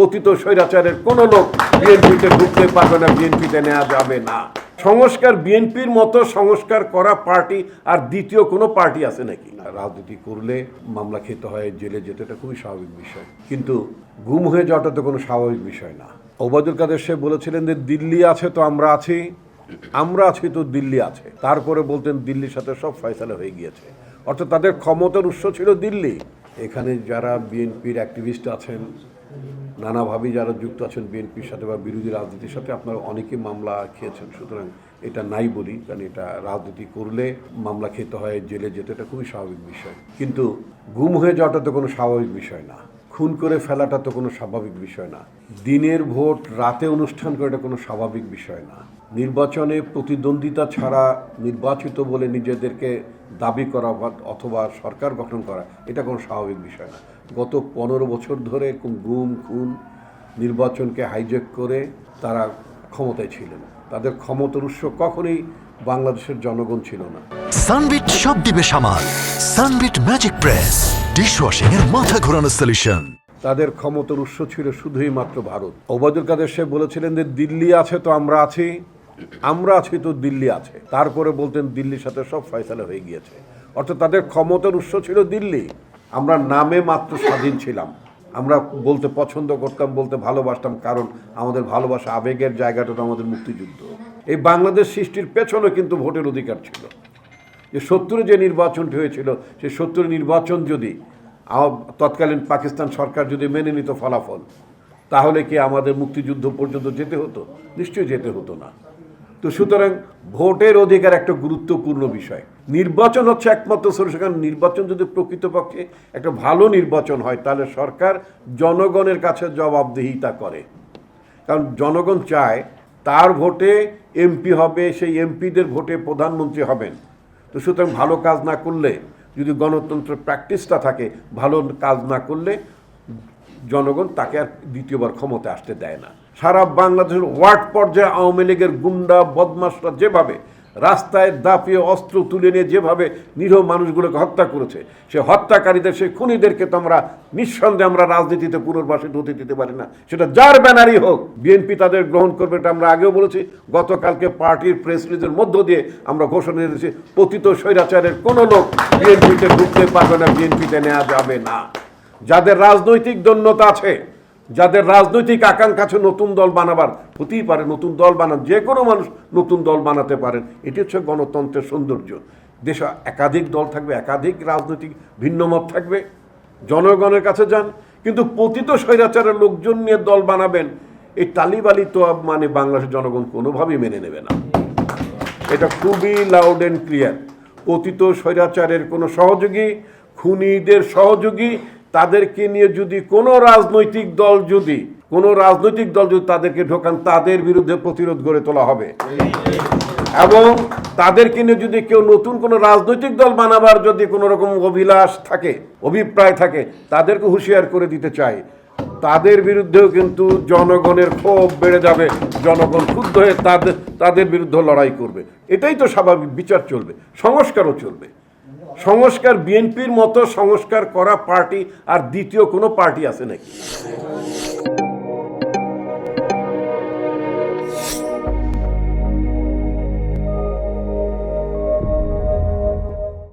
পতিত স্বৈরাচারের কোনো লোক বিএনপিতে ঢুকতে পারবে না, বিএনপিতে নেওয়া যাবে না। সংস্কার বিএনপির মতো সংস্কার করা পার্টি আর দ্বিতীয় কোনো পার্টি আছে নাকি? রাজনীতি করলে মামলা খেতে হয়, জেলে যেতে, এটা খুবই স্বাভাবিক বিষয়। কিন্তু গুম হয়ে যাওয়াটা তো কোনো স্বাভাবিক বিষয় না। ওবায়দুল কাদের সে বলেছিলেন যে, দিল্লি আছে তো আমরা আছি আমরা আছি তো দিল্লি আছে। তারপরে বলতেন, দিল্লির সাথে সব ফয়সালা হয়ে গিয়েছে। অর্থাৎ তাদের ক্ষমতার উৎস ছিল দিল্লি। এখানে যারা বিএনপির অ্যাক্টিভিস্ট আছেন নানাভাবেই যারা যুক্ত আছেন বিএনপির সাথে বা বিরোধী রাজনীতির সাথে আপনারা অনেকে মামলা খেয়েছেন। সুতরাং এটা নাই বলি, কারণ এটা রাজনীতি করলে মামলা খেতে হয়, জেলে যেতে, এটা খুবই স্বাভাবিক বিষয়। কিন্তু গুম হয়ে যাওয়াটা তো কোনো স্বাভাবিক বিষয় না। খুন করে ফেলাটা তো কোনো স্বাভাবিক বিষয় না। দিনের ভোট, রাতে অনুষ্ঠান করে এটা কোনো স্বাভাবিক বিষয় না। নির্বাচনে প্রতিদ্বন্দ্বিতা ছাড়া নির্বাচিত বলে নিজেদেরকে দাবি করা অথবা সরকার গঠন করা এটা কোনো স্বাভাবিক বিষয় না। গত পনেরো বছর ধরে গুম খুন নির্বাচনকে হাইজ্যাক করে তারা ক্ষমতায় ছিলেন। তাদের ক্ষমতার উৎস কখনোই বাংলাদেশের জনগণ ছিল না। সানবিট সব দিবে সামাল। সানবিট ম্যাজিক প্রেস ডিশওয়াশিং এর মাথা ঘোরানো সলিউশন তাদের ক্ষমতার উৎস ছিল শুধুই মাত্র ভারত। ওবায়দুল কাদের সে বলেছিলেন যে দিল্লি আছে তো আমরা আছি। আমরা আছি তো দিল্লি আছে। তারপরে বলতেন দিল্লির সাথে সব ফয়সালা হয়ে গিয়েছে। অর্থাৎ তাদের ক্ষমতার উৎস ছিল দিল্লি। আমরা নামে মাত্র স্বাধীন ছিলাম। আমরা বলতে পছন্দ করতাম, বলতে ভালোবাসতাম, কারণ আমাদের ভালোবাসা আবেগের জায়গাটা তো আমাদের মুক্তিযুদ্ধ। এই বাংলাদেশ সৃষ্টির পেছনে কিন্তু ভোটের অধিকার ছিল। যে সত্তরে যে নির্বাচনটি হয়েছিল সেই সত্তর নির্বাচন যদি তৎকালীন পাকিস্তান সরকার যদি মেনে নিত ফলাফল, তাহলে কি আমাদের মুক্তিযুদ্ধ পর্যন্ত যেতে হতো? নিশ্চয়ই যেতে হতো না। তো সুতরাং ভোটের অধিকার একটা গুরুত্বপূর্ণ বিষয়। নির্বাচন হচ্ছে একমাত্র কারণ নির্বাচন যদি প্রকৃতপক্ষে একটা ভালো নির্বাচন হয়, তাহলে সরকার জনগণের কাছে জবাবদিহিতা করে। কারণ জনগণ চায় তার ভোটে এমপি হবে, সেই এমপিদের ভোটে প্রধানমন্ত্রী হবেন। তো সুতরাং ভালো কাজ না করলে, যদি গণতন্ত্রের প্র্যাকটিসটা থাকে, ভালো কাজ না করলে জনগণ তাকে আর দ্বিতীয়বার ক্ষমতা আসতে দেয় না। সারা বাংলাদেশের ওয়ার্ড পর্যায়ে আওয়ামী লীগের গুন্ডা বদমাসরা যেভাবে রাস্তায় দাপিয়ে অস্ত্র তুলে নিয়ে যেভাবে নিরীহ মানুষগুলোকে হত্যা করেছে, সে হত্যাকারীদের সেই খুনিদেরকে তো আমরা নিঃসন্দেহে আমরা রাজনীতিতে পুনর্বাসিত হতে দিতে পারি না। সেটা যার ব্যানারই হোক বিএনপি তাদের গ্রহণ করবে এটা আমরা আগেও বলেছি। গতকালকে পার্টির প্রেস রিলিজের মধ্য দিয়ে আমরা ঘোষণা দিয়েছি, পতিত স্বৈরাচারের কোনো লোক বিএনপিতে ঢুকতে পারবে না বিএনপিতে নেওয়া যাবে না। যাদের রাজনৈতিক দন্যতা আছে, যাদের রাজনৈতিক আকাঙ্ক্ষা আছে নতুন দল বানাবার, হতেই পারে নতুন দল বানান, যে কোনো মানুষ নতুন দল বানাতে পারেন, এটি হচ্ছে গণতন্ত্রের সৌন্দর্য। দেশে একাধিক দল থাকবে, একাধিক রাজনৈতিক ভিন্নমত থাকবে, জনগণের কাছে যান, কিন্তু পতিত স্বৈরাচারের লোকজন নিয়ে দল বানাবেন, এই তালিবালি তো মানে বাংলাদেশের জনগণ কোনোভাবেই মেনে নেবে না। এটা খুবই লাউড অ্যান্ড ক্লিয়ার পতিত স্বৈরাচারের কোনো সহযোগী, খুনিদের সহযোগী তাদেরকে নিয়ে যদি কোনো রাজনৈতিক দল যদি, কোনো রাজনৈতিক দল যদি তাদেরকে ঢোকান, তাদের বিরুদ্ধে প্রতিরোধ গড়ে তোলা হবে। এবং তাদেরকে নিয়ে যদি কেউ নতুন কোনো রাজনৈতিক দল বানাবার যদি কোনো রকম অভিলাষ থাকে, অভিপ্রায় থাকে, তাদেরকে হুঁশিয়ার করে দিতে চাই। তাদের বিরুদ্ধেও কিন্তু জনগণের ক্ষোভ বেড়ে যাবে, জনগণ ক্ষুব্ধ হয়ে তাদের তাদের বিরুদ্ধে লড়াই করবে। এটাই তো স্বাভাবিক, বিচার চলবে, সংস্কারও চলবে। সংস্কার বিএনপির মতো সংস্কার করা পার্টি আর দ্বিতীয় কোনো পার্টি আছে নাকি?